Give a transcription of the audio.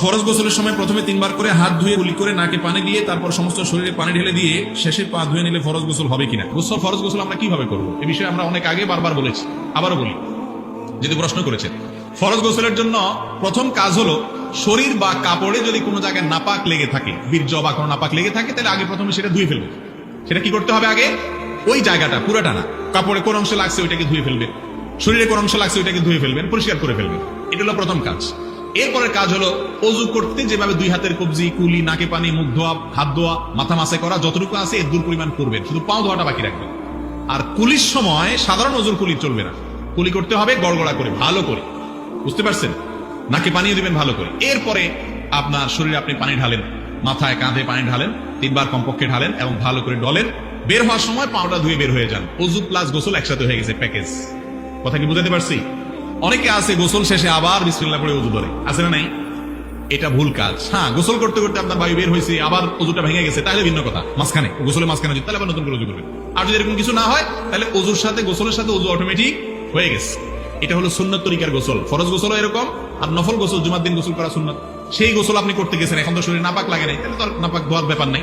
ফরজ গোসলের সময় প্রথমে তিনবার করে হাত ধুয়ে গুলি করে নাকে পানি দিয়ে তারপর সমস্ত শরীরে পানি ঢেলে দিয়ে শেষে পা ধুয়ে নিলে ফরজ গোসল হবে কিনা? গোসল, ফরজ গোসল আমরা কীভাবে করব? এ বিষয়ে আমরা অনেক আগে বারবার বলেছি। আবারও বলি যদি প্রশ্ন করেছেন। ফরজ গোসলের জন্য প্রথম কাজ হলো শরীর বা কাপড়ে যদি কোনো জায়গায় নাপাক লেগে থাকে, বীর্য বা কোনো নাপাক লেগে থাকে, তাহলে আগে প্রথমে সেটা ধুয়ে ফেলবে। সেটা কি করতে হবে আগে? ওই জায়গাটা, পুরাটা না। কাপড়ে কোন অংশ লাগছে ওইটাকে ধুয়ে ফেলবেন শরীরে কোন অংশ লাগছে ওইটাকে ধুয়ে ফেলবেন পরিষ্কার করে ফেলবেন এটা হলো প্রথম কাজ। এরপরের কাজ হলো অজু করতে যেভাবে দুই হাতের কবজি, কুলি, নাকে পানি, মুখ ধোয়া, হাত ধোয়া, মাথা মাসে করা, যতটুকু আছে এর দূর পরিমাণ করবেন। শুধু পাও ধোয়াটা বাকি রাখবেন আর কুলির সময় সাধারণ ওজুর কুলি চলবে না। কুলি করতে হবে, গড়গড়া করে, ভালো করে। বুঝতে পারছেন? নাকে পানিয়ে দিবেন ভালো করে। এরপরে আপনার শরীরে আপনি পানি ঢালেন, মাথায় কাঁধে পানি ঢালেন, তিনবার কমপক্ষে ঢালেন এবং ভালো করে ডলেন। বের হওয়ার সময় পাউডার ধুয়ে বের হয়ে যান। অজু প্লাস গোসল একসাথে হয়ে গেছে, প্যাকেজ। কথা কি বুঝাতে পারছি? অনেকে আছে, গোসল শেষে আবার বিসমিল্লাহ করে অজু ধরে আছে না নাই? এটা ভুল কাজ। হ্যাঁ গোসল করতে করতে আপনার বায়ু বের হয়েছে, আবার অজুটা ভেঙে গেছে, তাহলে ভিন্ন কথা। মাঝখানে গোসলের মাঝখানে তাহলে আবার নতুন করে অজু করবেন। আর যদি এরকম কিছু না হয়, তাহলে অজুর সাথে, গোসলের সাথে অজু অটোমেটিক হয়ে গেছে। এটা হলো সুন্নত তরিকার গোসল। ফরজ গোসল এরকম, আর নফল গোসল, জুমার দিন গোসল করা সুন্নত। সেই গোসল আপনি করতে গেছেন, এখন তো শরীরে নাপাক লাগে নাই, তাহলে তো নাপাক ধোয়ার ব্যাপার নাই।